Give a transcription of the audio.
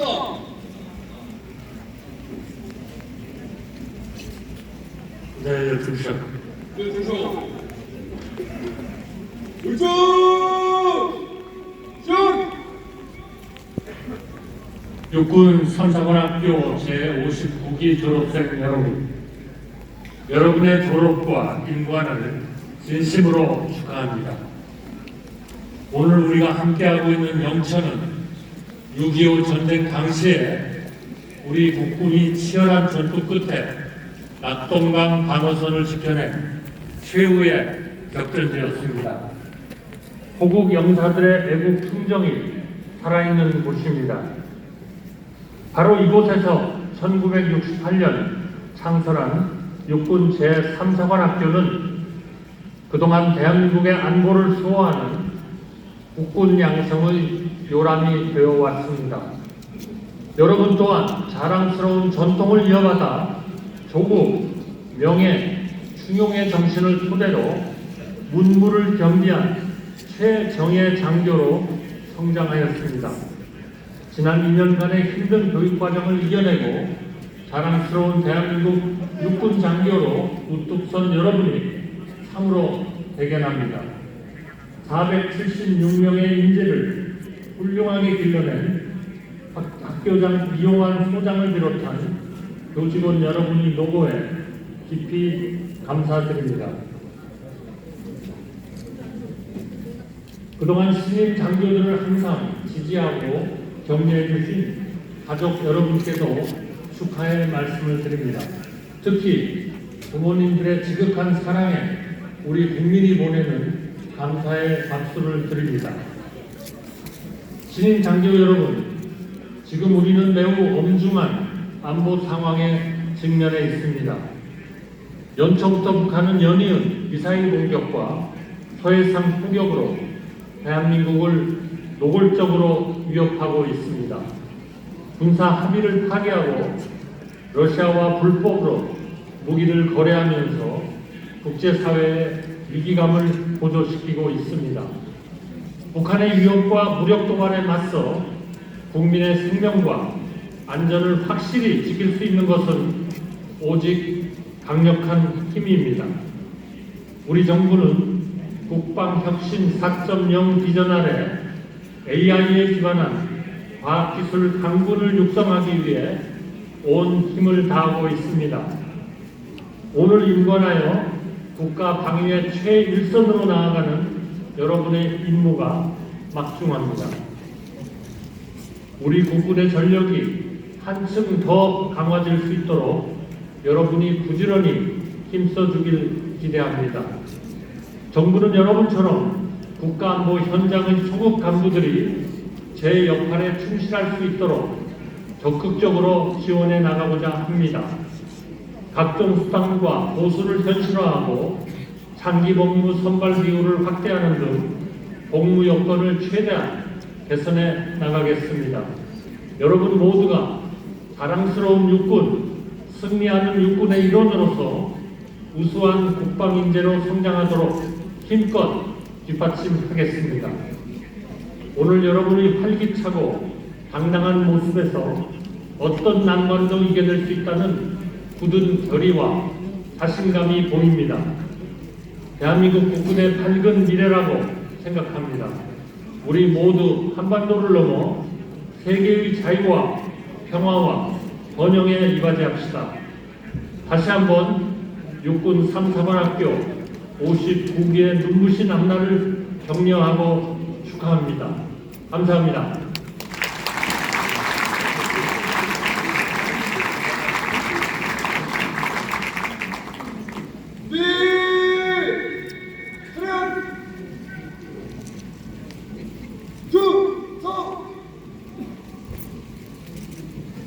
스톱. 네, 시작. 네, 주소. 열중! 시작! 육군 삼사관학교 제59기 졸업생 여러분, 여러분의 졸업과 인관을 진심으로 축하합니다. 오늘 우리가 함께하고 있는 영천은 6.25 전쟁 당시에 우리 국군이 치열한 전투 끝에 낙동강 방어선을 지켜낸 최후의 격전지였습니다. 호국 영사들의 애국 충정이 살아있는 곳입니다. 바로 이곳에서 1968년 창설한 육군 제3사관학교는 그동안 대한민국의 안보를 수호하는 국군 양성의 요람이 되어 왔습니다. 여러분 또한 자랑스러운 전통을 이어받아 조국, 명예, 충용의 정신을 토대로 문무를 겸비한 최정예 장교로 성장하였습니다. 지난 2년간의 힘든 교육 과정을 이겨내고 자랑스러운 대한민국 육군 장교로 우뚝 선 여러분이 참으로 대견합니다. 476명의 인재를 훌륭하게 길러낸 학- 학교장 이용환 소장을 비롯한 교직원 여러분이 노고에 깊이 감사드립니다. 그동안 신임 장교들을 항상 지지하고 격려해 주신 가족 여러분께도 축하의 말씀을 드립니다. 특히 부모님들의 지극한 사랑에 우리 국민이 보내는 감사의 박수를 드립니다. 신임 장교 여러분, 지금 우리는 매우 엄중한 안보 상황에 직면해 있습니다. 연초부터 북한은 연이은 미사일 공격과 서해상 폭격으로 대한민국을 노골적으로 위협하고 있습니다. 군사 합의를 파기하고 러시아와 불법으로 무기를 거래하면서 국제사회의 위기감을 고조시키고 있습니다. 북한의 위협과 무력 도발에 맞서 국민의 생명과 안전을 확실히 지킬 수 있는 것은 오직 강력한 힘입니다. 우리 정부는 국방혁신 4.0 비전 아래 AI에 기반한 과학기술 강군을 육성하기 위해 온 힘을 다하고 있습니다. 오늘 인권하여 국가 방위의 최일선으로 나아가는 여러분의 임무가 막중합니다. 우리 국군의 전력이 한층 더 강화될 수 있도록 여러분이 부지런히 힘써주길 기대합니다. 정부는 여러분처럼 국가안보 현장의 초급 간부들이 제 역할에 충실할 수 있도록 적극적으로 지원해 나가고자 합니다. 각종 수당과 보수를 현실화하고 장기 복무 선발 비율을 확대하는 등 복무 여건을 최대한 개선해 나가겠습니다. 여러분 모두가 자랑스러운 육군, 승리하는 육군의 일원으로서 우수한 국방 인재로 성장하도록 힘껏 뒷받침하겠습니다. 오늘 여러분이 활기차고 당당한 모습에서 어떤 난관도 이겨낼 수 있다는 굳은 결의와 자신감이 보입니다. 대한민국 국군의 밝은 미래라고 생각합니다. 우리 모두 한반도를 넘어 세계의 자유와 평화와 번영에 이바지합시다. 다시 한번 육군 3사관학교 59기의 눈부신 앞날을 격려하고 축하합니다. 감사합니다.